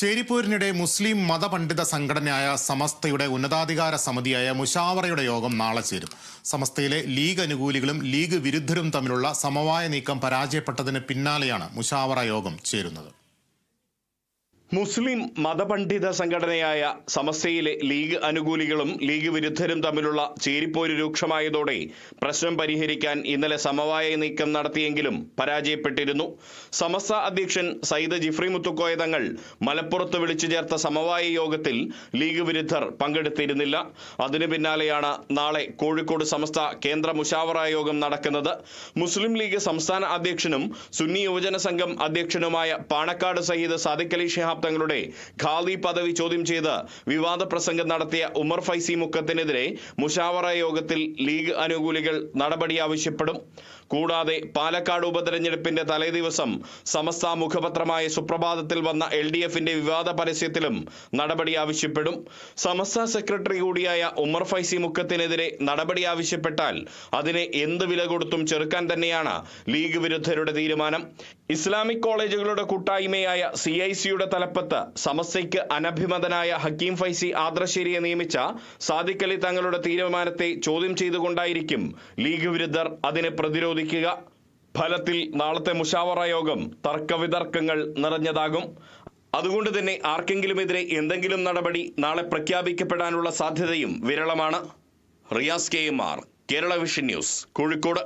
ചേരിപ്പോരിനിടെ മുസ്ലിം മതപണ്ഡിത സംഘടനയായ സമസ്തയുടെ ഉന്നതാധികാര സമിതിയായ മുഷാവറയുടെ യോഗം നാളെ ചേരും. സമസ്തയിലെ ലീഗ് അനുകൂലികളും ലീഗ് വിരുദ്ധരും തമ്മിലുള്ള സമവായ നീക്കം പരാജയപ്പെട്ടതിന് പിന്നാലെയാണ് മുഷാവറ യോഗം ചേരുന്നത്. മുസ്ലിം മതപണ്ഡിത സംഘടനയായ സമസ്തയിലെ ലീഗ് അനുകൂലികളും ലീഗ് വിരുദ്ധരും തമ്മിലുള്ള ചേരിപ്പോര് രൂക്ഷമായതോടെ പ്രശ്നം പരിഹരിക്കാൻ ഇന്നലെ സമവായ നീക്കം നടത്തിയെങ്കിലും പരാജയപ്പെട്ടിരുന്നു. സമസ്ത അധ്യക്ഷൻ സയ്യിദ് ജിഫ്രി മുത്തുക്കോയ തങ്ങൾ മലപ്പുറത്ത് വിളിച്ചു ചേർത്ത സമവായ യോഗത്തിൽ ലീഗ് വിരുദ്ധർ പങ്കെടുത്തിരുന്നില്ല. അതിനു പിന്നാലെയാണ് നാളെ കോഴിക്കോട് സമസ്ത കേന്ദ്ര മുഷാവറ യോഗം നടക്കുന്നത്. മുസ്ലിം ലീഗ് സംസ്ഥാന അധ്യക്ഷനും സുന്നി യുവജന സംഘം അധ്യക്ഷനുമായ പാണക്കാട് സയ്യിദ് സാദിഖ് അലി തങ്ങളുടെ ഖാദി പദവി ചോദ്യം ചെയ്ത് വിവാദ പ്രസംഗം നടത്തിയ ഉമർ ഫൈസി മുക്കത്തിനെതിരെ മുഷാവറ യോഗത്തിൽ ലീഗ് അനുകൂലികൾ നടപടി ആവശ്യപ്പെടും. കൂടാതെ പാലക്കാട് ഉപതെരഞ്ഞെടുപ്പിന്റെ തലേദിവസം സമസ്ത മുഖപത്രമായ സുപ്രഭാതത്തിൽ വന്ന എൽ ഡി എഫിന്റെ വിവാദ പരസ്യത്തിലും നടപടി ആവശ്യപ്പെടും. സമസ്ത സെക്രട്ടറി കൂടിയായ ഉമർ ഫൈസി മുക്കത്തിനെതിരെ നടപടി ആവശ്യപ്പെട്ടാൽ അതിനെ എന്ത് വില കൊടുത്തും ചെറുക്കാൻ തന്നെയാണ് ലീഗ് വിരുദ്ധരുടെ തീരുമാനം. ഇസ്ലാമിക് കോളേജുകളുടെ കൂട്ടായ്മയായ സി ഐ സിയുടെ തലപ്പത്ത് സമസ്യയ്ക്ക് അനഭിമതനായ ഹക്കീം ഫൈസി ആദ്രശ്ശേരിയെ നിയമിച്ച സാദിഖ് അലി തങ്ങളുടെ തീരുമാനത്തെ ചോദ്യം ചെയ്തുകൊണ്ടായിരിക്കും ലീഗ് വിരുദ്ധർ അതിനെ പ്രതിരോധിക്കുക. ഫലത്തിൽ നാളത്തെ മുഷാവറ യോഗം തർക്കവിതർക്കങ്ങൾ നിറഞ്ഞതാകും. അതുകൊണ്ട് തന്നെ ആർക്കെങ്കിലും ആർക്കെങ്കിലുമെതിരെ എന്തെങ്കിലും നടപടി നാളെ പ്രഖ്യാപിക്കപ്പെടാനുള്ള സാധ്യതയും വിരളമാണ്. Riyas K M R Kerala vision news Kozhikode.